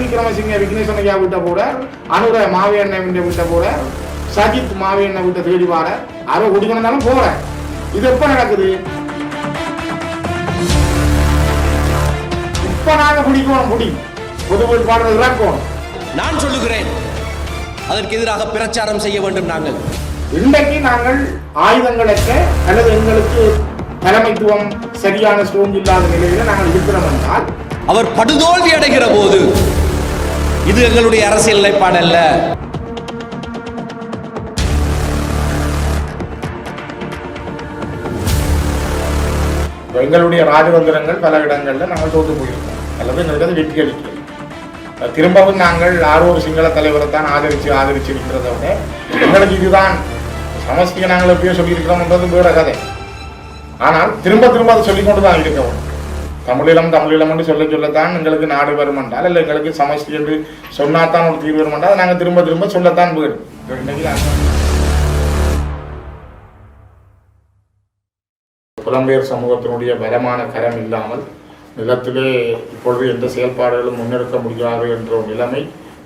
ரணில் விக்ரமசிங்க விக்னேஸ்வரன் ஐயா விட்ட போற அனுர மாவியண்ணன் விட்ட போற சஜித் மாவியண்ணன் விட்ட தேடி வார அவ குடிக்கணும்னாலும் போற இது எப்ப நடக்குது? இப்ப நாங்க குடிக்கணும் குடி. பொது வேட்பாளர் இறக்கணும் நான் சொல்லுகிறேன். அதற்கு எதிராக பிரச்சாரம் செய்ய வேண்டும் நாங்கள். இன்றைக்கு நாங்கள் ஆயுதங்களற்ற அல்லது எங்களுக்கு தலைமைத்துவம் சரியான ஸ்ட்ரோங் இல்லாத நிலையில நாங்கள் இருக்கிறோம் என்றால் அவர் படுதோல்வி அடைகிற போது இது எங்களுடைய அரசியல் நிலைப்பாடு அல்ல. எங்களுடைய ராஜதந்திரங்கள் பல இடங்களில் நாங்கள் தோத்து போயிருக்கோம். அல்லது எங்களுக்கு வெற்றி அளிக்கிறது திரும்பவும் நாங்கள் ஆரோரு சிங்கள தலைவரை தான் ஆதரிச்சு ஆதரிச்சு நிற்கிறத விட எங்களுக்கு இதுதான் சமஸ்தியை நாங்கள் எப்பயோ சொல்லியிருக்கிறோம்ன்றது வேற கதை. ஆனால் திரும்ப திரும்ப அதை சொல்லிக்கொண்டு தான் இருக்கவும். தமிழீழம் தமிழீழம்னு சொல்ல சொல்லத்தான் எங்களுக்கு நாடு வருமென்றால் இல்லை எங்களுக்கு சமஸ்தி என்று சொன்னாதான் ஒரு தீர்வு வருமென்றால் நாங்கள் திரும்ப திரும்ப சொல்லத்தான் போயிடும் புலம்பெயர் சமூகத்தினுடைய பலமான கரம் இல்லாமல் நிலத்திலே இப்பொழுது எந்த செயல்பாடுகளும் முன்னெடுக்க முடியாது என்ற ஒரு நிலைமை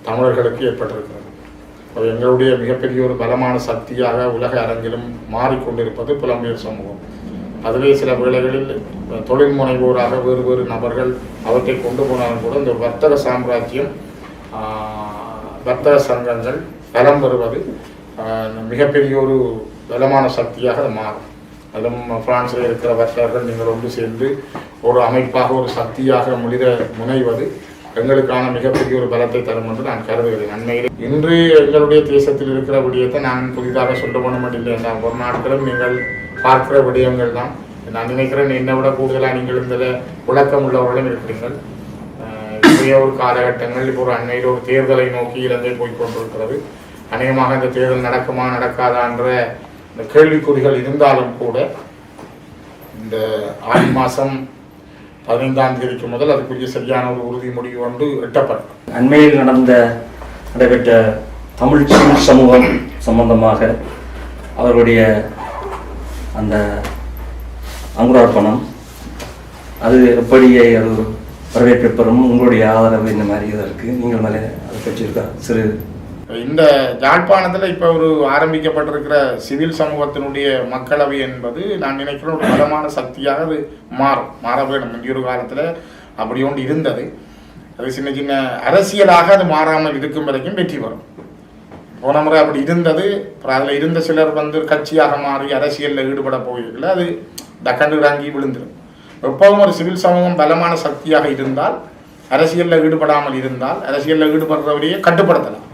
தமிழர்களுக்கு ஏற்பட்டிருக்கிறது. அது எங்களுடைய மிகப்பெரிய ஒரு பலமான சக்தியாக உலக அரங்கிலும் மாறிக்கொண்டிருப்பது புலம்பெயர் சமூகம். அதுவே சில வேளைகளில் தொழில் முனைவோராக வேறு வேறு நபர்கள் அவற்றை கொண்டு போனாலும் கூட இந்த வர்த்தக சாம்ராஜ்யம் வர்த்தக சங்கங்கள் பலம் பெறுவது மிகப்பெரிய ஒரு பலமான சக்தியாக அது மாறும். அதுவும் பிரான்ஸில் இருக்கிற வர்த்தகர்கள் நீங்கள் ஒன்று சேர்ந்து ஒரு அமைப்பாக ஒரு சக்தியாக முனித முனைவது எங்களுக்கான மிகப்பெரிய ஒரு பலத்தை தரும் என்று நான் கருதுகிறேன். அண்மையில் இன்று எங்களுடைய தேசத்தில் இருக்கிற விடயத்தை நான் புதிதாக சொல்ல வேண்டும் இல்லை என்றால் ஒரு நாட்களும் நீங்கள் பார்க்கிற விடயங்கள் தான். நான் நினைக்கிறேன் என்னை விட கூடுதலாக நீங்கள் இந்த விளக்கம் உள்ளவர்களும் இருக்கிறீர்கள். அஹ் இன்றைய ஒரு காலகட்டங்கள் இப்போ ஒரு அண்மையில் ஒரு தேர்தலை நோக்கி இலங்கை போய்கொண்டிருக்கிறது அநேகமாக இந்த தேர்தல் நடக்குமா நடக்காதா என்ற இந்த கேள்விக்குறிகள் இருந்தாலும் கூட இந்த ஆடி மாதம் பதினைந்தாம் தேதிக்கு முதல் அதுக்குரிய சரியான ஒரு உறுதிமொழி ஒன்று எட்டப்படும். அண்மையில் நடந்த நடைபெற்ற தமிழ் சமூகம் சம்பந்தமாக அவர்களுடைய அந்த அங்குரார்ப்பணம் அது எப்படி அது வரவேற்பு பெறும்? உங்களுடைய ஆதரவு இந்த மாதிரி இதற்கு நீங்கள் மேலே அதை பற்றியிருக்கா? சிறு இந்த யாழ்ப்பாணத்தில் இப்போ ஒரு ஆரம்பிக்கப்பட்டிருக்கிற சிவில் சமூகத்தினுடைய மக்களவை என்பது நான் நினைக்கிற ஒரு பலமான சக்தியாக அது மாறும். மாற வேணும் முந்தைய ஒரு காலத்தில் அப்படி ஒன்று இருந்தது. அது சின்ன சின்ன அரசியலாக அது மாறாமல் இருக்கும் வரைக்கும் வெற்றி வரும் போன முறை அப்படி இருந்தது. அப்புறம் அதில் இருந்த சிலர் வந்து கட்சியாக மாறி அரசியலில் ஈடுபட போயிருக்கல அது டக்கண்டு இறங்கி விழுந்துடும் எப்பவும் ஒரு சிவில் சமூகம் பலமான சக்தியாக இருந்தால் அரசியலில் ஈடுபடாமல் இருந்தால் அரசியலில் ஈடுபடுறவரையே கட்டுப்படுத்தலாம்.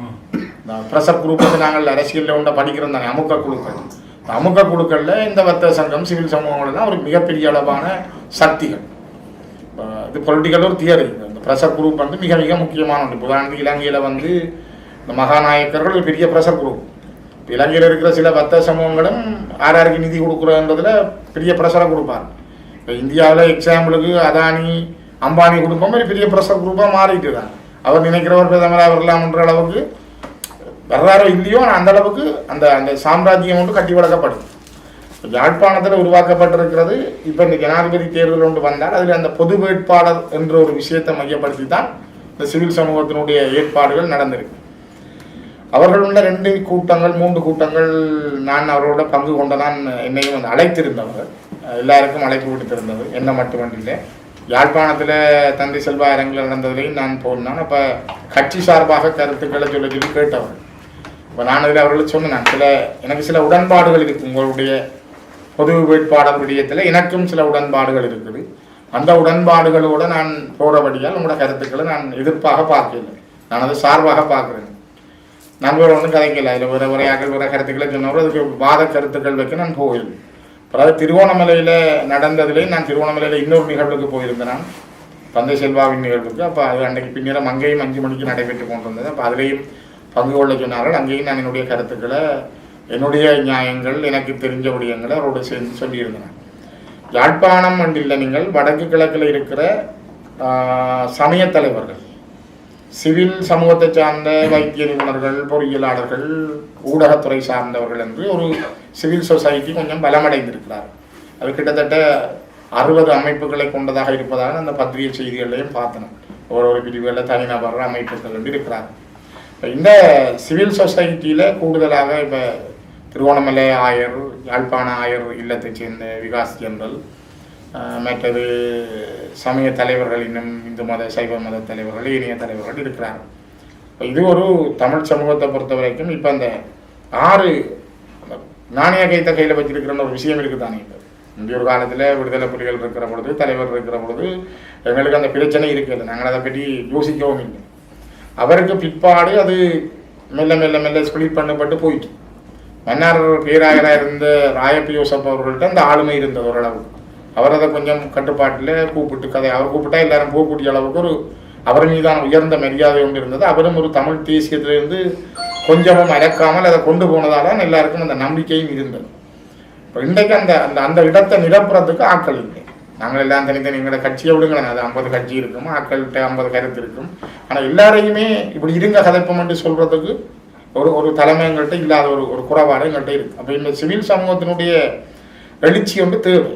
இந்த பிரசப் குரூப் வந்து நாங்கள் அரசியலில் உண்ட படிக்கிறோம் தானே அமுக்க குழுக்கள். இந்த அமுக்க குழுக்களில் இந்த வர்த்தக சங்கம் சிவில் சமூகங்கள் தான் ஒரு மிகப்பெரிய அளவான சக்திகள். இது பொலிட்டிக்கல் ஒரு தியரி இந்த ப்ரெஷர் குரூப் வந்து மிக மிக முக்கியமான ஒன்று. உதாரணத்துக்கு இலங்கையில் வந்து இந்த மகாநாயக்கர்கள் பெரிய ப்ரெஷர் குரூப் இப்போ இலங்கையில் இருக்கிற சில வர்த்தக சமூகங்களும் யார் யாருக்கு நிதி கொடுக்குறன்றதுல பெரிய ப்ரெஷரை கொடுப்பார் இப்போ இந்தியாவில் எக்ஸாம்பிளுக்கு அதானி அம்பானி குடும்பம் ஒரு பெரிய ப்ரெஷர் குரூப்பாக மாறிட்டு தான் அவர் நினைக்கிறவர் பிரதமராக வரலாம்ன்ற அளவுக்கு வர்றாரோ இல்லையோ அந்த அளவுக்கு அந்த அந்த சாம்ராஜ்யம் ஒன்று கட்டி வளர்க்கப்படுது யாழ்ப்பாணத்தில் உருவாக்கப்பட்டிருக்கிறது இப்போ இந்த ஜனாதிபதி தேர்தல் ஒன்று வந்தால் அதில் அந்த பொது வேட்பாளர் என்ற ஒரு விஷயத்தை மையப்படுத்தி தான் இந்த சிவில் சமூகத்தினுடைய ஏற்பாடுகள் நடந்திருக்கு. அவர்கள் உள்ள ரெண்டு கூட்டங்கள் மூன்று கூட்டங்கள் நான் அவரோட பங்கு கொண்டதான் என்னையும் வந்து அழைத்திருந்தவர்கள். எல்லாருக்கும் அழைப்பு விடுத்திருந்தது என்ன மட்டுமன்றில்லை. யாழ்ப்பாணத்தில் தந்தை செல்வா அரங்கில் நடந்ததுலையும் நான் போனான். அப்போ கட்சி சார்பாக கருத்துக்களை சொல்லி சொல்லி கேட்டவர் இப்போ நான் அதில் அவர்களுக்கு சொன்னேன். சில எனக்கு சில உடன்பாடுகள் இருக்கு. உங்களுடைய பொது வேட்பாளர் விடயத்தில் எனக்கும் சில உடன்பாடுகள் இருக்குது. அந்த உடன்பாடுகளோடு நான் போறபடியால் உங்களோட கருத்துக்களை நான் எதிர்ப்பாக பார்க்கல நான் அதை சார்பாக பார்க்குறேன். நண்பர் ஒன்றும் கதைக்கல. அதில் வேறு உரையாக்கள் வேறு கருத்துக்களை சொன்னவர் அதுக்கு வாத கருத்துக்கள் வைக்க நான் போயிருந்தேன். அதாவது திருவோணமலையில் நடந்ததுலேயும் நான் திருவோணமலையில் இன்னொரு நிகழ்வுக்கு போயிருந்தேன் நான். தந்தை செல்வாவின் நிகழ்வுக்கு. அப்போ அது அன்றைக்கு பின்னரும் அங்கேயும் அஞ்சு மணிக்கு நடைபெற்று கொண்டிருந்தது. அப்போ அதுலேயும் பங்கு கொள்ள சொன்னார்கள். அங்கேயும் நான் என்னுடைய கருத்துக்களை என்னுடைய நியாயங்கள் எனக்கு தெரிஞ்ச விடயங்களை அவரோடு சேர்ந்து சொல்லியிருந்தேன் யாழ்ப்பாணம் வண்டியில் நீங்கள் வடக்கு கிழக்கில் இருக்கிற சமய தலைவர்கள் சிவில் சமூகத்தை சார்ந்த வைத்திய நிபுணர்கள் பொறியியலாளர்கள் ஊடகத்துறை சார்ந்தவர்கள் என்று ஒரு சிவில் சொசைட்டி கொஞ்சம் பலமடைந்திருக்கிறார். அது கிட்டத்தட்ட அறுபது அமைப்புகளை கொண்டதாக இருப்பதாக அந்த பத்திரிகை செய்திகளையும் பார்த்தோம் ஒரு ஒரு பிரிவுகளில் தனிநபர் அமைப்புகள் என்று இருக்கிறார். இப்போ இந்த சிவில் சொசைட்டியில் கூடுதலாக இப்போ திருவோணமலை ஆயர் யாழ்ப்பாண ஆயர் இல்லத்தைச் சேர்ந்த விகாஸ் ஜெனரல் மற்றது சமய தலைவர்கள் இன்னும் இந்து மத சைவ மத தலைவர்கள் இணைய தலைவர்கள் இருக்கிறார்கள் இது ஒரு தமிழ் சமூகத்தை பொறுத்த வரைக்கும் இப்போ அந்த ஆறு நாணய கைத்த கையில் வச்சிருக்கிற ஒரு விஷயம் இருக்குதானே இப்போ? முந்தைய ஒரு காலத்தில் விடுதலை புலிகள் இருக்கிற பொழுது தலைவர் இருக்கிற பொழுது எங்களுக்கு அந்த பிரச்சனை இருக்கிறது நாங்கள் அதை பற்றி யோசிக்கவும் இல்லை. அவருக்கு பிற்பாடு அது மெல்ல மெல்ல மெல்ல ஸ்பிளிட் பண்ணப்பட்டு போயிட்டு. மன்னார் பேராயராக இருந்த ராயப்பியோசப் அவர்கள்ட்ட அந்த ஆளுமை இருந்தது ஓரளவு. அவர் அதை கொஞ்சம் கட்டுப்பாட்டில் கூப்பிட்டு கதை அவர் கூப்பிட்டா எல்லாரும் போகக்கூடிய அளவுக்கு ஒரு அவர் மீதான உயர்ந்த மரியாதை ஒன்று இருந்தது. அவரும் ஒரு தமிழ் தேசியத்திலிருந்து கொஞ்சமும் அறக்காமல் அதை கொண்டு போனதால் தான் எல்லாருக்கும் அந்த நம்பிக்கையும் இருந்தது. இப்போ இன்றைக்கு அந்த அந்த அந்த இடத்தை நிரப்புறதுக்கு ஆட்கள் இல்லை. நாங்கள் எல்லாம் தனித்தனி எங்களோட கட்சியை விடுங்களேன். அது ஐம்பது கட்சி இருக்கும் ஆக்கள்கிட்ட ஐம்பது கருத்து இருக்கும். ஆனால் எல்லாரையுமே இப்படி இருங்க கதைப்பம் சொல்கிறதுக்கு ஒரு ஒரு தலைமை எங்கள்கிட்ட இல்லாத ஒரு ஒரு குறைபாடு எங்கள்கிட்ட இருக்குது அப்போ இந்த சிவில் சமூகத்தினுடைய எழுச்சி வந்து தேவை.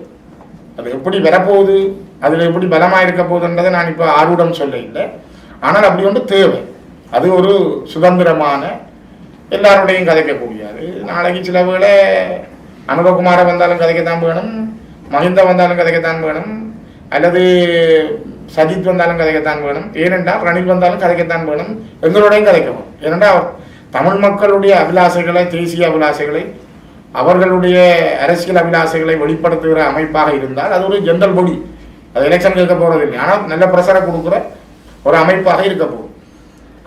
அது எப்படி வரப்போகுது அதில் எப்படி பலமாக இருக்க போகுதுன்றதை நான் இப்போ ஆர்வம் சொல்ல இல்லை ஆனால் அப்படி ஒன்று தேவை. அது ஒரு சுதந்திரமான எல்லாரோடையும் கதைக்கக்கூடியது. நாளைக்கு சில வேளை அனுபகுமார வந்தாலும் கதைக்கத்தான் வேணும் மஹிந்த வந்தாலும் கதைக்கத்தான் வேணும் அல்லது சஜித் வந்தாலும் கதைக்கத்தான் வேணும். ஏனென்றால் ரணில் வந்தாலும் கதைக்கத்தான் வேணும் எங்களோடையும் கதைக்கணும் ஏனென்றால் தமிழ் மக்களுடைய அபிலாசைகளை தேசிய அபிலாசைகளை அவர்களுடைய அரசியல் அபிலாசைகளை வெளிப்படுத்துகிற அமைப்பாக இருந்தால் அது ஒரு ஜென்ரல் பொடி அது எலெக்ஷன் கேட்க போறது இல்லை ஆனால் நல்ல பிரசரம் கொடுக்குற ஒரு அமைப்பாக இருக்க போகும்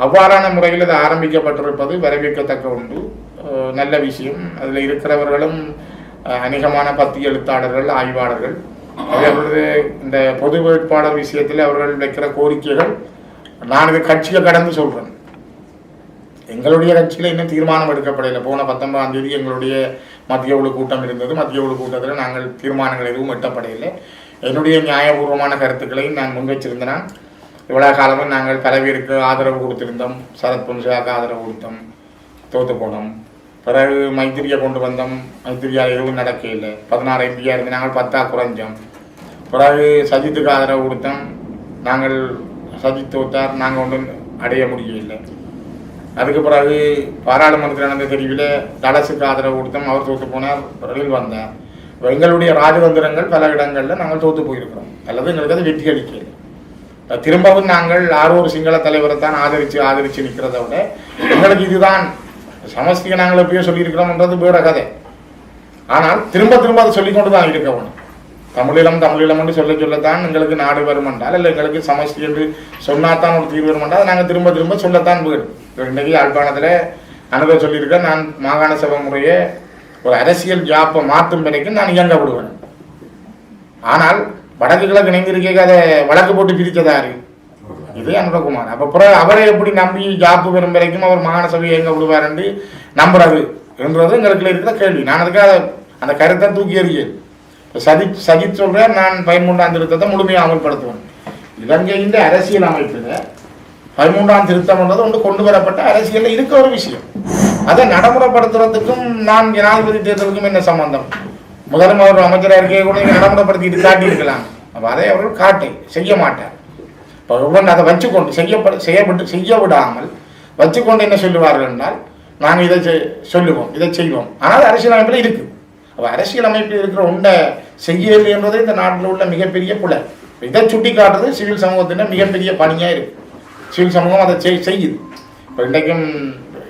அவ்வாறான முறையில் இது ஆரம்பிக்கப்பட்டிருப்பது வரவேற்கத்தக்க உண்டு நல்ல விஷயம். அதில் இருக்கிறவர்களும் அநேகமான பத்தி எழுத்தாளர்கள் ஆய்வாளர்கள் அவர்களது இந்த பொது வேட்பாளர் விஷயத்தில் அவர்கள் வைக்கிற கோரிக்கைகள் நான் இது கட்சியை கடந்து சொல்றேன். எங்களுடைய கட்சியில் இன்னும் தீர்மானம் எடுக்கப்படலை. போன பத்தொன்பதாம் தேதி எங்களுடைய மத்திய குழு கூட்டம் இருந்தது. மத்திய குழு கூட்டத்தில் நாங்கள் தீர்மானங்கள் எதுவும் எட்டப்படையில்லை என்னுடைய நியாயபூர்வமான கருத்துக்களையும் நான் முன்வச்சிருந்தேன். இவ்வளோ காலமும் நாங்கள் பல ஆதரவு கொடுத்திருந்தோம். சரத் பொன்சாக்கு ஆதரவு கொடுத்தோம். தோத்து போனோம். பிறகு மைத்திரியை கொண்டு வந்தோம். மைத்திரியால் எதுவும் நடக்கவில்லை. பதினாறு எம்பியா இருந்து நாங்கள் பத்தா குறைஞ்சோம். பிறகு சஜித்துக்கு ஆதரவு கொடுத்தோம். நாங்கள் சஜித் தோத்தார். நாங்கள் ஒன்றும் அடைய முடியவில்லை. அதுக்கு பிறகு பாராளுமன்றத்தில் நடந்த தெரிவில் தலசுக்கு ஆதரவு கொடுத்தோம் அவர் தோற்று போனார் பிறகு வந்தார். எங்களுடைய ராஜதந்திரங்கள் பல இடங்களில் நாங்கள் தோற்று போயிருக்கிறோம். அல்லது எங்களுக்கு அது வெற்றி அளிக்கல. திரும்பவும் நாங்கள் ஆரோரு சிங்கள தலைவரை தான் ஆதரித்து ஆதரித்து நிற்கிறத விட எங்களுக்கு இதுதான் சமஸ்தியை நாங்கள் எப்பயோ சொல்லியிருக்கிறோம்ன்றது வேற கதை. ஆனால் திரும்ப திரும்ப அதை சொல்லிக்கொண்டு தான் இருக்க வேணும் தமிழிலம் என்று சொல்ல சொல்லத்தான் எங்களுக்கு நாடு வரும் என்றால் இல்லை எங்களுக்கு சமஸ்தி என்று சொன்னாதான் ஒரு தீர்வு வரும் என்றால் நாங்கள் திரும்ப திரும்ப சொல்லத்தான் போயிடும் இன்றைக்கு யாழ்ப்பாணத்தில் அனுபவம் சொல்லியிருக்கேன். நான் மாகாண சபை முறையை ஒரு அரசியல் ஜாப்பை மாற்றும் வரைக்கும் நான் இயங்க விடுவேன். ஆனால் வடக்கு கிழக்கு இணைந்திருக்க அதை வழக்கு போட்டு பிரித்ததாரு இது அனுபகுமார் அப்ப பிறகு அவரை எப்படி நம்பி ஜாப்பு பெறும் வரைக்கும் அவர் மாகாண சபையை இயங்க விடுவார் என்று நம்புறது என்றது எங்களுக்கு இருக்கிற கேள்வி. நான் அதுக்காக அந்த கருத்தை தூக்கி எறியேன். இப்ப சஜித் சஜித் சொல்றார் நான் பதிமூன்றாம் திருத்தத்தை முழுமையாக அமல்படுத்துவேன். இலங்கையின் அரசியல் அமைப்பில் பதிமூன்றாம் திருத்தம் என்றது ஒன்று கொண்டு வரப்பட்ட அரசியலில் இருக்க ஒரு விஷயம். அதை நடைமுறைப்படுத்துறதுக்கும் நான் ஜனாதிபதி தேர்தலுக்கும் என்ன சம்பந்தம்? முதலும் அவர் அமைச்சராக இருக்கே கூட இங்க நடைமுறைப்படுத்திட்டு காட்டியிருக்கலாம். அப்போ அதை அவர்கள் காட்டை செய்ய மாட்டார். இப்போ ஒவ்வொன்று அதை வச்சுக்கொண்டு செய்யப்பட செய்யப்பட்டு செய்ய விடாமல் வச்சுக்கொண்டு என்ன சொல்லுவார்கள் என்றால் நாங்கள் இதை செய்- சொல்லுவோம் இதை செய்வோம். ஆனால் அரசியலமைப்பில் இருக்குது அப்போ அரசியலமைப்பில் இருக்கிற உண்டை செய்யவில்லை என்பது இந்த நாட்டில் உள்ள மிகப்பெரிய புலர் இதை சுட்டி காட்டுறது சிவில் சமூகத்தின் மிகப்பெரிய பணியாக இருக்குது சிவில் சமூகம் அதை செய் செய்யுது. இப்போ இன்றைக்கும்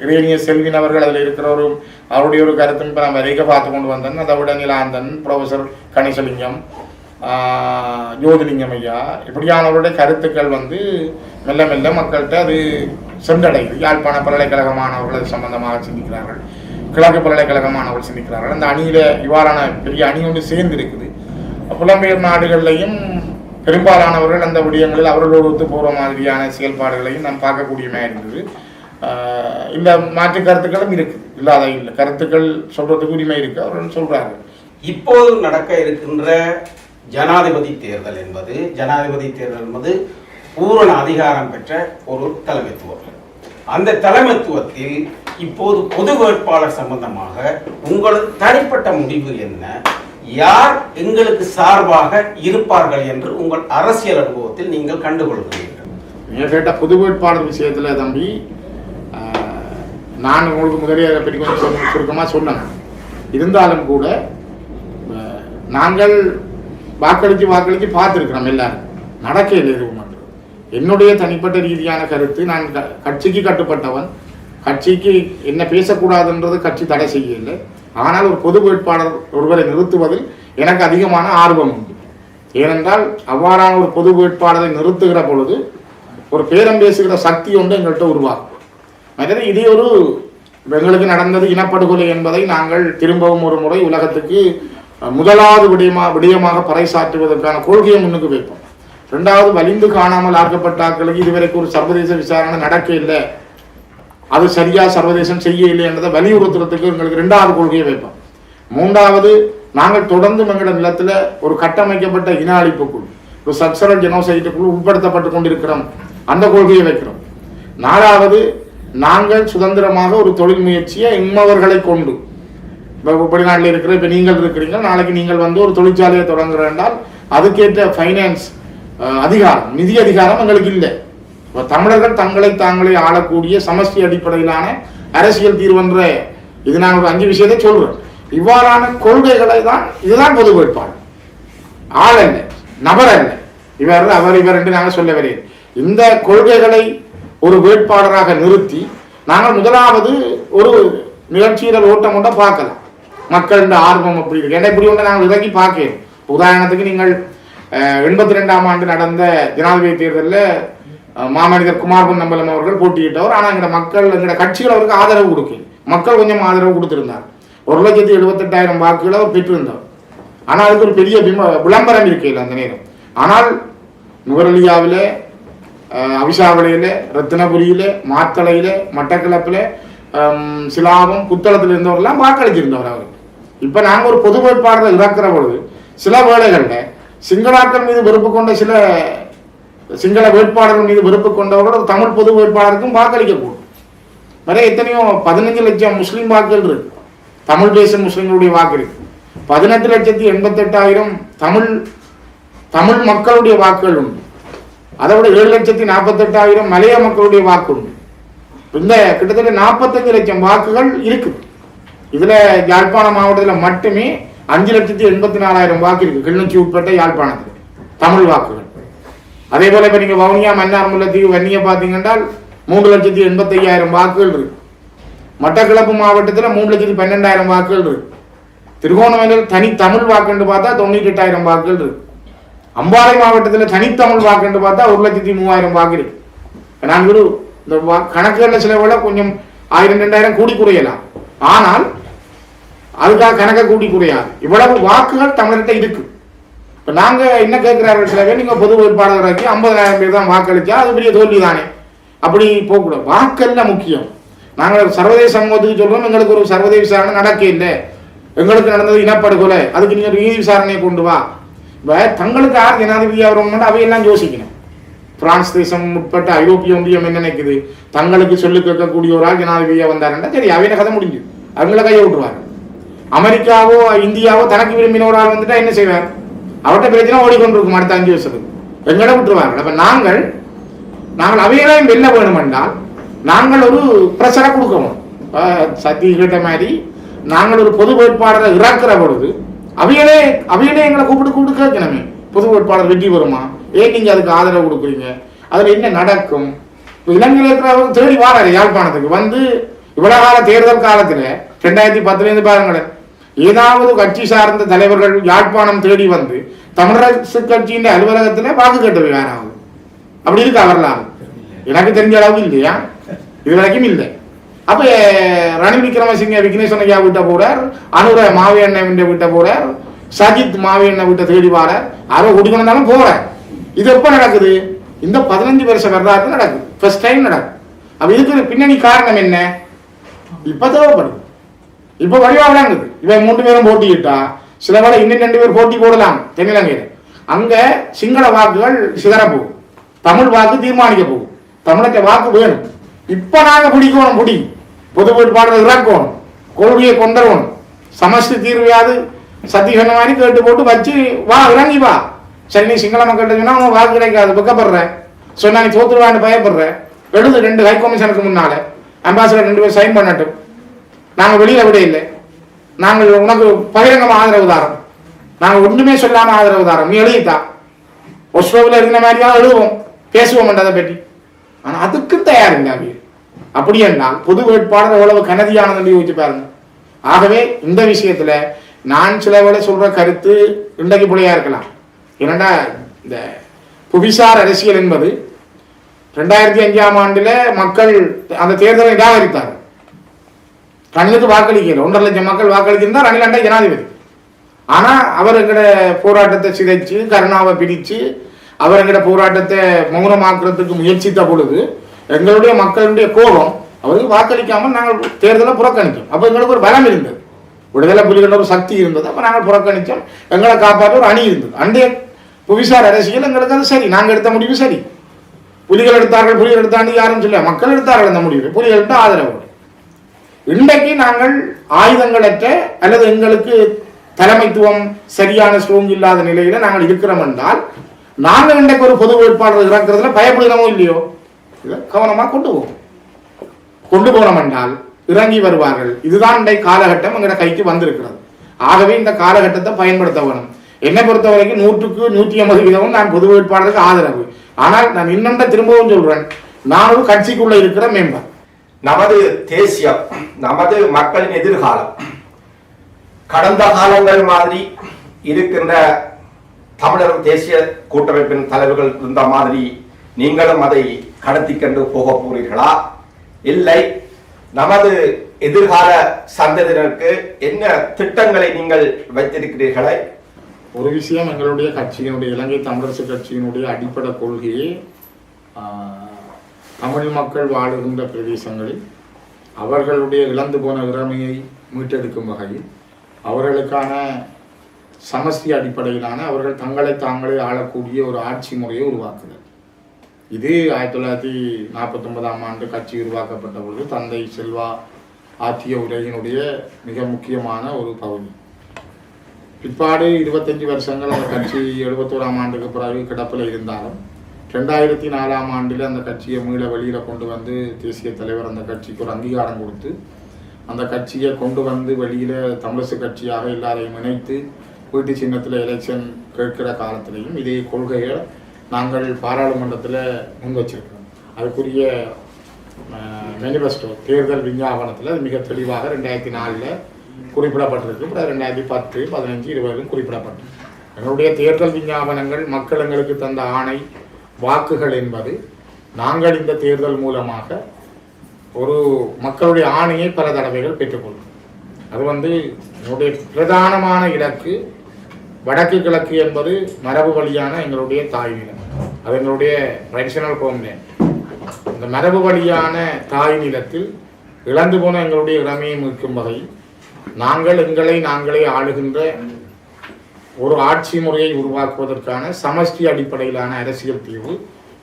இறையனிய செல்வின் அவர்கள் அதில் இருக்கிறவரும் அவருடைய ஒரு கருத்தும் இப்போ நம்ம வரைக்க பார்த்து கொண்டு வந்தேன் அதை விட நிலாந்தன் ப்ரொஃபசர் கணேசலிங்கம் ஜோதிலிங்கம் ஐயா இப்படியானவருடைய கருத்துக்கள் வந்து மெல்ல மெல்ல மக்கள்கிட்ட அது சென்றடையுது. யாழ்ப்பாண பல்கலைக்கழக மாணவர்கள் அது சம்பந்தமாக சிந்திக்கிறார்கள். கிழக்கு பல்கலைக்கழக மாணவர்கள் சிந்திக்கிறார்கள். அந்த அணியில் இவ்வாறான பெரிய அணி ஒன்று சேர்ந்து இருக்குது புலம்பெயர் நாடுகள்லையும் பெரும்பாலானவர்கள் அந்த விடயங்களில் அவர்களோடு ஒத்து போகிற மாதிரியான செயல்பாடுகளையும் நாம் பார்க்கக்கூடியமா இருந்தது. இந்த மாற்று கருத்துக்களும் இருக்குது இல்லாத இல்லை. கருத்துக்கள் சொல்கிறதுக்கு உரிமை இருக்குது அவர்கள் சொல்கிறாங்க இப்போது நடக்க இருக்கின்ற ஜனாதிபதி தேர்தல் என்பது ஜனாதிபதி தேர்தல் என்பது பூரண அதிகாரம் பெற்ற ஒரு தலைமைத்துவம். அந்த தலைமைத்துவத்தில் இப்போது பொது வேட்பாளர் சம்பந்தமாக உங்களது தனிப்பட்ட முடிவு என்ன? யார் எங்களுக்கு சார்பாக இருப்பார்கள் என்று உங்கள் அரசியல் அனுபவத்தில் நீங்கள் கண்டுகொள்கிறீர்கள். நீங்கள் கேட்ட புது வேட்பாளர் விஷயத்தில் தம்பி நான் உங்களுக்கு முதலே அதை பற்றி கொஞ்சம் சுருக்கமாக சொன்னேன் இருந்தாலும் கூட நாங்கள் வாக்களித்து வாக்களித்து பார்த்துருக்கிறோம் எல்லாரும். நடக்கையில் எதுவும் மட்டும் என்னுடைய தனிப்பட்ட ரீதியான கருத்து நான் க- கட்சிக்கு கட்டுப்பட்டவன். கட்சிக்கு என்ன பேசக்கூடாதுன்றது கட்சி தடை செய்யவில்லை. ஆனால் ஒரு பொது வேட்பாளர் ஒருவரை நிறுத்துவதில் எனக்கு அதிகமான ஆர்வம் உண்டு. ஏனென்றால் அவ்வாறான ஒரு பொது வேட்பாளரை நிறுத்துகிற பொழுது ஒரு பேரம் பேசுகிற சக்தி ஒன்று எங்கள்கிட்ட உருவாகும். அதாவது இது ஒரு எங்களுக்கு நடந்தது இனப்படுகொலை என்பதை நாங்கள் திரும்பவும் ஒரு முறை உலகத்துக்கு முதலாவது விடயமா விடயமாக பறைசாற்றுவதற்கான கொள்கையை முன்னுக்கு வைப்போம். ரெண்டாவது வலிந்து காணாமல் ஆக்கப்பட்ட ஆட்களுக்கு இதுவரைக்கும் ஒரு சர்வதேச விசாரணை நடக்க இல்லை அது சரியா சர்வதேசம் செய்ய இல்லை என்றதை வலியுறுத்துறதுக்கு எங்களுக்கு ரெண்டாவது கொள்கையை வைப்போம். மூன்றாவது நாங்கள் தொடர்ந்து எங்களோட நிலத்தில் ஒரு கட்டமைக்கப்பட்ட இன அழிப்பு குழு ஒரு சக்சரல் ஜெனோசைட்டுக்குள் உட்படுத்தப்பட்டு கொண்டிருக்கிறோம். அந்த கொள்கையை வைக்கிறோம். நாலாவது நாங்கள் சுதந்திரமாக ஒரு தொழில் முயற்சியை இம்மவர்களை கொண்டு இப்போ வெளிநாட்டில் இருக்கிற இப்போ நீங்கள் இருக்கிறீங்க நாளைக்கு நீங்கள் வந்து ஒரு தொழிற்சாலையை தொடங்குறேன்றால் அதுக்கேற்ற ஃபைனான்ஸ் அதிகாரம் நிதி அதிகாரம் எங்களுக்கு இல்லை. இப்போ தமிழர்கள் தங்களை தாங்களே ஆளக்கூடிய சமஸ்தி அடிப்படையிலான அரசியல் தீர்வென்ற இது நான் ஒரு அஞ்சு விஷயத்தை சொல்றேன். இவ்வாறான கொள்கைகளை தான் இதுதான் பொது வேட்பாளர். ஆள் அல்ல நபர் அல்ல. இவர் அவர் இவர் என்று நாங்கள் சொல்ல வரேன். இந்த கொள்கைகளை ஒரு வேட்பாளராக நிறுத்தி நாங்கள் முதலாவது ஒரு நிகழ்ச்சியில் ஓட்டம் கொண்ட பார்க்கலாம். மக்களின் ஆர்வம் அப்படி இருக்கு. ஏன்னா இப்படி ஒன்று நாங்கள் இறங்கி பார்க்கிறோம் உதாரணத்துக்கு நீங்கள் எண்பத்தி ரெண்டாம் ஆண்டு நடந்த ஜனாதிபதி தேர்தலில் மாமனிதர் குமார் நம்பலம் அவர்கள் போட்டியிட்டவர். ஆனால் எங்களோட மக்கள் எங்களோட கட்சிகள் அவருக்கு ஆதரவு கொடுக்கல. மக்கள் கொஞ்சம் ஆதரவு கொடுத்திருந்தார். ஒரு லட்சத்தி எழுபத்தெட்டாயிரம் வாக்குகளை அவர் பெற்றிருந்தார். ஆனால் அதுக்கு ஒரு பெரிய விம விளம்பரம் இருக்கையில் அந்த நேரம். ஆனால் நுவரலியாவில் அவிசாவளையில் ரத்தினபுரியில் மாத்தளையில் மட்டக்களப்பில் சிலாபம் புத்தளத்தில் இருந்தவரெல்லாம் வாக்களிச்சிருந்தவர் அவர். இப்போ நாங்கள் ஒரு பொது வேட்பாளரை இறக்குற பொழுது சில வேளைகளில் சிங்களாக்கள் மீது வெறுப்பு கொண்ட சில சிங்கள வேட்பாளர்கள் மீது வெறுப்பு கொண்டவர்கள் தமிழ் பொது வேட்பாளருக்கும் வாக்களிக்கக்கூடும். வேற எத்தனையோ பதினஞ்சு லட்சம் முஸ்லீம் வாக்குகள் இருக்கு. தமிழ் பேசும் முஸ்லீம்களுடைய வாக்கு இருக்கு. பதினெட்டு லட்சத்தி எண்பத்தெட்டாயிரம் தமிழ் தமிழ் மக்களுடைய வாக்குகள் உண்டு. அதை விட ஏழு லட்சத்தி நாற்பத்தெட்டாயிரம் மலைய மக்களுடைய வாக்கு உண்டு. இந்த கிட்டத்தட்ட நாற்பத்தஞ்சு லட்சம் வாக்குகள் இருக்குது இதுல யாழ்ப்பாணம் மாவட்டத்தில் மட்டுமே அஞ்சு லட்சத்தி எண்பத்தி நாலாயிரம் வாக்கு இருக்கு. கிளிநொச்சி உட்பட்ட யாழ்ப்பாணத்தில். தமிழ் வாக்குகள். அதே போல இப்ப நீங்க வவுனியா மன்னார் முல்லைத்தீவு வன்னியை பார்த்தீங்கன்னா மூன்று லட்சத்தி எண்பத்தி ஐயாயிரம் வாக்குகள் இருக்கு. மட்டக்களப்பு மாவட்டத்தில் மூணு லட்சத்தி பன்னெண்டாயிரம் வாக்குகள் இருக்கு. திருகோணமலையில் தனி தமிழ் வாக்குன்னு பார்த்தா தொண்ணூற்றி எட்டாயிரம் வாக்குகள் இருக்கு. அம்பாறை மாவட்டத்தில் தனித்தமிழ் வாக்குன்னு பார்த்தா ஒரு லட்சத்தி மூவாயிரம் வாக்கு இருக்கு. நான் ஒரு இந்த வா- கணக்குகளில் சில விட கொஞ்சம் ஆயிரம் ரெண்டாயிரம் கூடி குறையலாம். ஆனால் அதுக்காக கணக்கை கூட்டி குறையாது. இவ்வளவு வாக்குகள் தமிழர்கிட்ட இருக்கு. இப்போ நாங்கள் என்ன கேட்குறாரு சில பேர் நீங்கள் பொது வேட்பாளராக்கி ஐம்பதாயிரம் பேர் தான் வாக்களிச்சா அது பெரிய தோல்வி தானே அப்படி போகக்கூடாது. வாக்கல்ல முக்கியம். நாங்கள் சர்வதேச சமூகத்துக்கு சொல்கிறோம் எங்களுக்கு ஒரு சர்வதேச விசாரணை நடக்க இல்லை. எங்களுக்கு நடந்தது இனப்படுகொலை. அதுக்கு நீங்கள் ஒரு நீதி விசாரணையை கொண்டு வா. இப்போ தங்களுக்கு யார் ஜனாதிபதியாக வரணும்னா அவையெல்லாம் யோசிக்கணும். பிரான்ஸ் தேசம் உட்பட்ட ஐரோப்பிய ஒன்றியம் என்ன நினைக்குது? தங்களுக்கு சொல்லி கேட்கக்கூடிய ஒரு ஆள் ஜனாதிபதியாக வந்தாருன்னா சரி அவையில கதை முடிஞ்சு அவங்கள கையை விட்டுருவாரு. அமெரிக்காவோ இந்தியாவோ தனக்கு விரும்பின ஒரு ஆள் வந்துட்டா என்ன செய்வார்? அவர்கிட்ட பிரச்சனை ஓடிக்கொண்டிருக்கும் அடுத்த அஞ்சு வருஷத்துக்கு. எங்களை விட்டுருவார்கள் அப்ப நாங்கள் நாங்கள் அவைகளையும் வெளில வேணுமென்றால் நாங்கள் ஒரு பிரஷரை கொடுக்கணும். சத்தி கேட்ட மாதிரி நாங்கள் ஒரு பொது வேட்பாளரை இறக்குற பொழுது அவைகளே அவைகளே எங்களை கூப்பிட்டு கூப்பிட்டு கேட்கணுமே. பொது வேட்பாளர் வெற்றி வருமா ஏன் நீங்க அதுக்கு ஆதரவு கொடுக்குறீங்க? அதுல என்ன நடக்கும்? இலங்கையில் இருக்கிறவங்க தேடி வாராரு யாழ்ப்பாணத்துக்கு. வந்து இவ்வளவு கால தேர்தல் காலத்துல ரெண்டாயிரத்தி பத்துல இருந்து பாருங்களேன் ஏதாவது கட்சி சார்ந்த தலைவர்கள் யாழ்ப்பாணம் தேடி வந்து தமிழரசு கட்சியின் அலுவலகத்தில் வாக்கு கேட்டவை யாராவது? அப்படி இருக்கு வரலாறு? எனக்கு தெரிஞ்ச அளவுக்கு இல்லையா? இது வரைக்கும் இல்லை. அப்போ ரணில் விக்ரமசிங்க விக்னேஸ்வரன் ஐயா வீட்டை போறார் அனுர மாவியண்ணன் வீட்டை போறார் சஜித் மாவியண்ணன் வீட்டை தேடி வாரார் யாரோ குடிக்கணும் போறார். இது எப்போ நடக்குது? இந்த பதினஞ்சு வருஷ வரலாறு நடக்குது. ஃபர்ஸ்ட் டைம் நடக்குது. அப்போ இதுக்கு பின்னணி காரணம் என்ன? இப்போ தேவைப்படுது. இப்ப வடிவா விளங்குது இவன் மூன்று பேரும் போட்டியிட்டா சில வேளை இன்னும் ரெண்டு பேர் போட்டி போடலாம் தென்னிலங்கையில அங்க சிங்கள வாக்குகள் சிதறப்பு தமிழ் வாக்கு தீர்மானிக்க போகும். தமிழக வாக்கு வேணும் இப்ப நாங்க பிடிக்கணும் பிடி. பொது வேட்பாளர் இறக்கணும். கொள்கையை கொண்டரணும். சமஸ்து தீர்வையாது சத்தியகன மாதிரி கேட்டு போட்டு வச்சு வா இறங்கி வா. சரி நீ சிங்கள மக்கள்கிட்ட சொன்னா உனக்கு வாக்கு கிடைக்காது வெக்கப்படுற. சொன்னா நீ தோத்துருவான்னு பயப்படுற. எழுது ரெண்டு ஹை கமிஷனுக்கு முன்னால. அம்பாசிடர் ரெண்டு பேர் சைன் பண்ணட்டும். நாங்கள் வெளியில் விட இல்லை. நாங்கள் உனக்கு பகிரங்கமாக ஆதரவு தாரோம். நாங்கள் ஒன்றுமே சொல்லாம ஆதரவு தாரோம். நீ எழுதித்தா. ஒஸ்லோவில் இருந்த மாதிரியா எழுதுவோம் பேசுவோம் அதை பற்றி. ஆனால் அதுக்கும் தயார் இல்லை அவிய அப்படி என்றால் பொது வேட்பாளர் எவ்வளவு கனதியானதுன்னு யோசிச்சு பாருங்க. ஆகவே இந்த விஷயத்துல நான் சில வேளை சொல்ற கருத்து இன்றைக்கு பிள்ளையா இருக்கலாம். ஏனண்டா இந்த புவிசார் அரசியல் என்பது ரெண்டாயிரத்தி அஞ்சாம் ஆண்டுல மக்கள் அந்த தேர்தலை நிராகரித்தார்கள். ரணிலுக்கு வாக்களிக்கல. ஒன்றரை லட்சம் மக்கள் வாக்களிச்சிருந்தா ரணில் அண்டா ஜனாதிபதி. ஆனா அவர் எங்கட போராட்டத்தை சிதைச்சு கருணாவை பிரிச்சு அவர் எங்கட போராட்டத்தை மௌனமாக்குறதுக்கு முயற்சித்த பொழுது எங்களுடைய மக்களுடைய கோபம் அவருக்கு வாக்களிக்காமல் நாங்கள் தேர்தலை புறக்கணித்தோம். அப்போ எங்களுக்கு ஒரு பலம் இருந்தது. விடுதலை புலிகள் ஒரு சக்தி இருந்தது. அப்போ நாங்கள் புறக்கணித்தோம். எங்களை காப்பாற்ற ஒரு அணி இருந்தது. அன்றைய புவிசார் அரசியல் எங்களுக்கு அது சரி. நாங்கள் எடுத்த முடிவு சரி. புலிகள் எடுத்தார்கள் புலிகள் எடுத்தாண்டு யாரும் சொல்ல மக்கள் எடுத்தார்கள் அந்த முடிவு. புலிகளுக்கு ஆதரவு இன்றைக்கு நாங்கள் ஆயுதங்களற்ற அல்லது எங்களுக்கு தலைமைத்துவம் சரியான ஸ்ட்ரோங் இல்லாத நிலையில நாங்கள் இருக்கிறோம் என்றால் நாங்கள் இன்றைக்கு ஒரு பொது வேட்பாளர் இறக்குறதுல பயப்படுகிறோமோ இல்லையோ? இதை கவனமா கொண்டு போவோம். கொண்டு போனோம் என்றால் இறங்கி வருவார்கள். இதுதான் இன்றைய காலகட்டம் எங்களோட கைக்கு வந்திருக்கிறது. ஆகவே இந்த காலகட்டத்தை பயன்படுத்த வேணும். என்னை பொறுத்த வரைக்கும் நூற்றுக்கு நூற்றி ஐம்பது வீதமும் நான் பொது வேட்பாளருக்கு ஆதரவு. ஆனால் நான் இன்னொன்றை திரும்பவும் சொல்றேன். நான் ஒரு கட்சிக்குள்ள இருக்கிற மேம்பர் நமது தேசியம் நமது மக்களின் எதிர்காலம். கடந்த காலங்கள் மாதிரி இருக்கின்ற தமிழர் தேசிய கூட்டமைப்பின் தலைவர்கள் இருந்த மாதிரி நீங்களும் அதை கடத்தி கண்டு போக போறீர்களா? இல்லை. நமது எதிர்கால சந்ததியினருக்கு என்ன திட்டங்களை நீங்கள் வைத்திருக்கிறீர்களே? ஒரு விஷயம் எங்களுடைய கட்சியினுடைய இலங்கை தமிழரசு கட்சியினுடைய அடிப்படை கொள்கையை தமிழ் மக்கள் வாழுகின்ற பிரதேசங்களில் அவர்களுடைய இழந்து போன திறமையை மீட்டெடுக்கும் வகையில் அவர்களுக்கான சமஸ்தி அடிப்படையிலான அவர்கள் தங்களை தாங்களே ஆளக்கூடிய ஒரு ஆட்சி முறையை உருவாக்குதல். இது ஆயிரத்தி தொள்ளாயிரத்தி நாற்பத்தொன்பதாம் ஆண்டு கட்சி உருவாக்கப்பட்ட பொழுது தந்தை செல்வா ஆற்றிய உரையினுடைய மிக முக்கியமான ஒரு பகுதி. பிற்பாடு இருபத்தஞ்சு வருஷங்கள் அந்த கட்சி எழுபத்தோராம் ஆண்டுக்கு பிறகு கிடப்பில் இருந்தாலும் ரெண்டாயிரத்தி நாலாம் ஆண்டில் அந்த கட்சியை மீள வெளியில் கொண்டு வந்து தேசிய தலைவர் அந்த கட்சிக்கு ஒரு அங்கீகாரம் கொடுத்து அந்த கட்சியை கொண்டு வந்து வெளியில் தமிழசு கட்சியாக எல்லாரையும் இணைத்து வீட்டு சின்னத்தில் எலெக்ஷன் கேட்கிற காலத்திலையும் இதே கொள்கையை நாங்கள் பாராளுமன்றத்தில் முன் வச்சிருக்கிறோம் அதுக்குரிய மேனிஃபெஸ்டோ தேர்தல் விஞ்ஞாபனத்தில் அது மிக தெளிவாக ரெண்டாயிரத்தி நாலில் குறிப்பிடப்பட்டிருக்கு. அப்புறம் ரெண்டாயிரத்தி பத்து பதினஞ்சு இருபதிலும் குறிப்பிடப்பட்டிருக்கு. எங்களுடைய தேர்தல் விஞ்ஞாபனங்கள் மக்கள் எங்களுக்கு தந்த ஆணை வாக்குகள் என்பது நாங்கள் இந்த தேர்தல் மூலமாக ஒரு மக்களுடைய ஆணையை பல தடவைகள் பெற்றுக்கொள்ளும் அது வந்து என்னுடைய பிரதானமான இலக்கு. வடக்கு கிழக்கு என்பது மரபு வழியான எங்களுடைய தாய் நிலம். அது எங்களுடைய ட்ரெடிஷனல் ஹோம்லேண்ட் இந்த மரபு வழியான தாய் நிலத்தில் இழந்து போன எங்களுடைய இளமையை மீட்கும் வகையில் நாங்கள் எங்களை நாங்களே ஆளுகின்ற ஒரு ஆட்சி முறையை உருவாக்குவதற்கான சமஷ்டி அடிப்படையிலான அரசியல் தீர்வு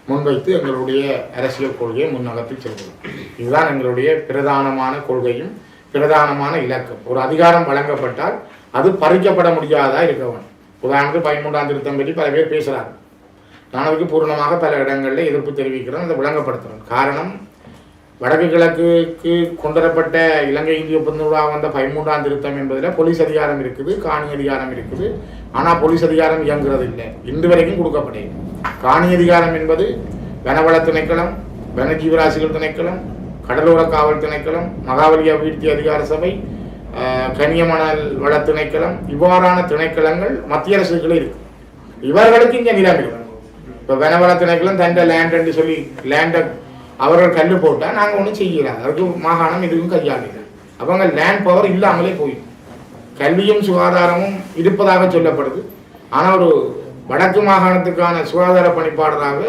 முன்வைத்து எங்களுடைய அரசியல் கொள்கையை முன்னகர்த்தி செல்கிறோம் இதுதான் எங்களுடைய பிரதானமான கொள்கையும் பிரதானமான இலக்கம். ஒரு அதிகாரம் வழங்கப்பட்டால் அது பறிக்கப்பட முடியாதா இருக்க வேண்டும். உதாரணத்துக்கு பதிமூன்றாம் திருத்தம் பற்றி பல பேர் பேசுகிறாங்க நான் அதுக்கு பூரணமாக பல இடங்களில் எதிர்ப்பு தெரிவிக்கிறோம் அதை விளங்கப்படுத்துகிறோம் காரணம் வடக்கு கிழக்குக்கு கொண்டுவரப்பட்ட இலங்கை இந்திய ஒப்பந்தமாக வந்த பதிமூன்றாம் திருத்தம் என்பதில் போலீஸ் அதிகாரம் இருக்குது காணி அதிகாரம் இருக்குது. ஆனால் போலீஸ் அதிகாரம் இயங்குறது இல்லை. இன்று வரைக்கும் கொடுக்கப்படும் காணி அதிகாரம் என்பது வனவள திணைக்களம் வனஜீவராசிகள் திணைக்களம் கடலோர காவல் திணைக்களம் மகாவலி அபிவிருத்தி அதிகார சபை கனியமணல் வள திணைக்களம் இவ்வாறான திணைக்களங்கள் மத்திய அரசுகளே இருக்கு. இவர்களுக்கு இங்கே நிலம் இப்போ வனவள திணைக்களம் தண்ட லேண்ட் என்று சொல்லி லேண்டை அவர்கள் கல் போட்டால் நாங்கள் ஒன்றும் செய்யலை. அதற்கு மாகாணம் எதுவும் கையாளுங்க அப்போ அங்கே லேண்ட் பவர் இல்லாமலே போயிடும் கல்வியும் சுகாதாரமும் இருப்பதாக சொல்லப்படுது. ஆனால் ஒரு வடக்கு மாகாணத்துக்கான சுகாதார பணிப்பாளராக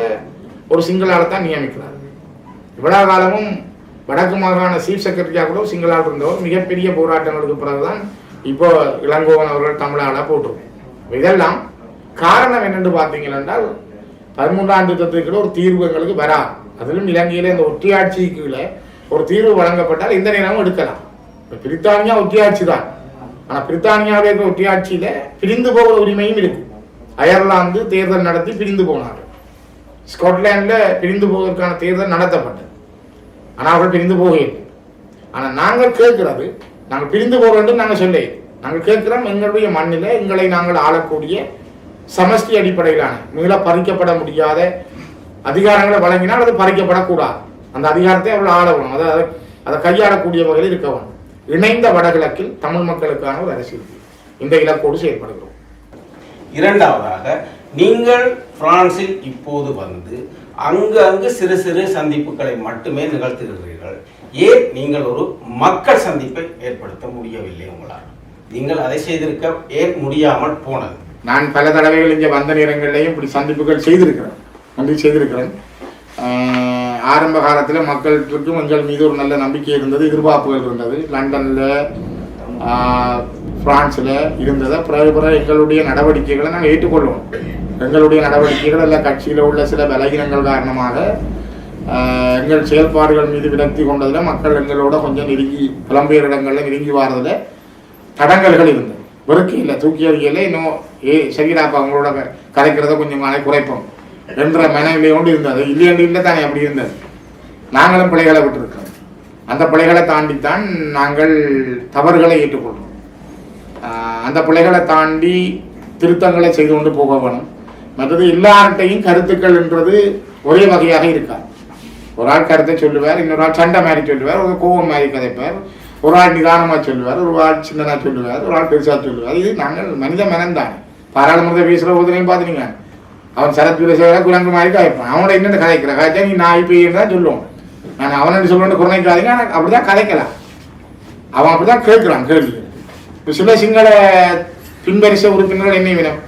ஒரு சிங்களால் தான் நியமிக்கிறார். இவ்வளவு காலமும் வடக்கு மாகாண சீஃப் செக்ரட்டரியாக கூட சிங்களால் இருந்தவர். மிகப்பெரிய போராட்டங்களுக்கு பிறகுதான் இப்போ இளங்கோவன் அவர்கள் தமிழால் போட்டிருக்கோம் இதெல்லாம் காரணம் என்னென்று பார்த்தீங்கள் என்றால் பதிமூன்றாம் திட்டத்துக்கு ஒரு தீர்வு எங்களுக்கு வராது. அதிலும் இலங்கையில் இந்த ஒற்றையாட்சி ஒரு தீர்வு வழங்கப்பட்டால் இந்த நேரமும் எடுக்கலாம். இப்போ பிரித்தானியா ஒற்றையாட்சி தான். ஆனால் பிரித்தானியாவில் இருக்கிற ஒற்றியாட்சியில் பிரிந்து போகிற உரிமையும் இருக்கு. அயர்லாந்து தேர்தல் நடத்தி பிரிந்து போனார் ஸ்காட்லாண்டில் பிரிந்து போவதற்கான தேர்தல் நடத்தப்பட்டது. ஆனால் அவர்கள் பிரிந்து போகவில்லை. ஆனால் நாங்கள் கேட்கிறது நாங்கள் பிரிந்து போகிறோம் நாங்கள் சொல்ல நாங்கள் கேட்கிறோம் எங்களுடைய மண்ணில் எங்களை நாங்கள் ஆளக்கூடிய சமஷ்டி அடிப்படையிலான மீள பறிக்கப்பட முடியாத அதிகாரங்களை வழங்கினால் அது பறிக்கப்படக்கூடாது. அந்த அதிகாரத்தை அவர்கள் ஆளணும் அதை அதை- கையாளக்கூடிய வகையில் இருக்க வேண்டும். இணைந்த வடகிழக்கில் தமிழ் மக்களுக்கான ஒரு அரசியல். இந்த இலக்கோடு செயல்படுகிறோம். இரண்டாவதாக நீங்கள் பிரான்சில் இப்போது வந்து அங்கு அங்கு சிறு சிறு சந்திப்புகளை மட்டுமே நிகழ்த்துகிறீர்கள். ஏன் நீங்கள் ஒரு மக்கள் சந்திப்பை ஏற்படுத்த முடியவில்லை உங்களால்? நீங்கள் அதை செய்திருக்க ஏன் முடியாமல் போனது? நான் பல தடவைகள் இங்கே வந்த நேரங்களிலையும் இப்படி சந்திப்புகள் செய்திருக்கிறேன். நன்றி செய்திருக்கிறேன் ஆரம்ப காலத்தில் மக்களுக்கு எங்கள் மீது ஒரு நல்ல நம்பிக்கை இருந்தது எதிர்பார்ப்புகள் இருந்தது. லண்டனில் பிரான்ஸில் இருந்ததை பிறகு பிறகு எங்களுடைய நடவடிக்கைகளை நாங்கள் ஏற்றுக்கொள்வோம். எங்களுடைய நடவடிக்கைகள் இல்லை கட்சியில் உள்ள சில பலகீனங்கள் காரணமாக எங்கள் செயல்பாடுகள் மீது விலக்தி கொண்டதில் மக்கள் எங்களோட கொஞ்சம் நெருங்கி புலம்பெயர் இடங்களில் நெருங்கி வாரதில் தடங்கல்கள் இருந்தது. வெறுக்கையில் இல்லை தூக்கி அறிக்கையில் இன்னும் ஏ சரிடாப்பா அவங்களோட கரைக்கிறத கொஞ்சம் நாளை குறைப்போம். என்ற மனநிலையோடு இருந்தது. இல்லையென்று இல்லை தானே அப்படி இருந்தது. நாங்களும் பிள்ளைகளை விட்டுருக்கோம் அந்த பிள்ளைகளை தாண்டித்தான் நாங்கள் தவறுகளை ஏற்றுக்கொள்கிறோம். அந்த பிள்ளைகளை தாண்டி திருத்தங்களை செய்து கொண்டு போக வேணும். மற்றது எல்லார்கிட்டையும் கருத்துக்கள் என்றது ஒரே வகையாக இருக்காது. ஒரு ஆள் கருத்தை சொல்லுவார் இன்னொரு ஆள் சண்டை மாதிரி சொல்லுவார் ஒரு கோபம் மாதிரி கதைப்பார். ஒரு ஆள் நிதானமாக சொல்லுவார் ஒரு ஆள் சின்னதாக சொல்லுவார் ஒரு ஆள் பெருசாக சொல்லுவார். இது நாங்கள் மனித மனம்தான். பாராளுமன்ற பேசுகிற போதுலையும் பார்த்துனீங்க அவன் சரத் பேசுகிற குரங்கு மாதிரி கதைப்பான். அவனோட என்னென்ன கதைக்கிற. கதைச்சா நீ நான் இப்போ தான் சொல்லுவோம் நான் அவனோட சொல்லணும்னு குறைக்காதீங்க ஆனால் அப்படிதான் கதைக்கலாம். அவன் அப்படிதான் கேட்குறான் கேள்வி. இப்போ சில சிங்கள பின்பரிச உறுப்பினர்கள் என்ன வேணும்?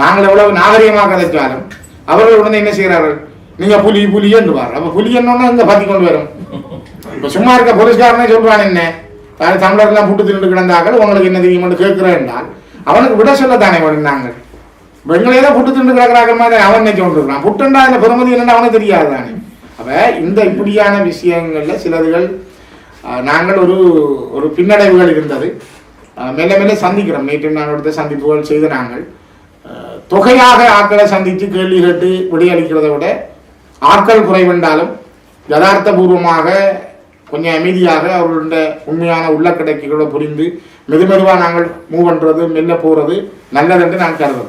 நாங்கள் எவ்வளவு நாகரிகமாக கதைச்சாலும் அவர்கள் உடனே என்ன செய்கிறார்கள்? நீங்கள் புலி புலி என்றுவார் அப்போ புலி என்னன்னா இங்க பற்றி கொண்டு வரும்? இப்போ சும்மா இருக்க போலீஸ்காரனே சொல்றான் என்ன? தமிழர்லாம் புட்டு தின்னு கிடந்தாக்கள் உங்களுக்கு என்ன தெரியுமென்று கேட்கிறேன் என்றால் அவனுக்கு விட சொல்லத்தானே வேணும் நாங்கள்? இப்ப தான் புட்டு திண்டு கிடக்கிறாங்க மாதிரி அவன் நினைச்சு கொண்டிருக்கான் புட்டுண்டா இந்த பெருமதி என்னன்னு அவனுக்கு தெரியாது தானே. அப்போ இந்த இப்படியான விஷயங்களில் சிலதுகள் நாங்கள் ஒரு ஒரு பின்னடைவுகள் இருந்தது. மெல்ல மெல்ல சந்திக்கிறோம். நேற்று நாங்கள் எடுத்த சந்திப்புகள் செய்த நாங்கள். தொகையாக ஆட்களை சந்தித்து கேள்வி கேட்டு விடையளிக்கிறதை விட ஆட்கள் குறைவென்றாலும் யதார்த்தபூர்வமாக கொஞ்சம் அமைதியாக அவர்களுடைய உண்மையான உள்ள கிடைக்கைகளை புரிந்து மெதுமெதுவாக நாங்கள் மூவ் பண்ணுறது மெல்ல போகிறது நல்லதென்று நான் கருதுறேன்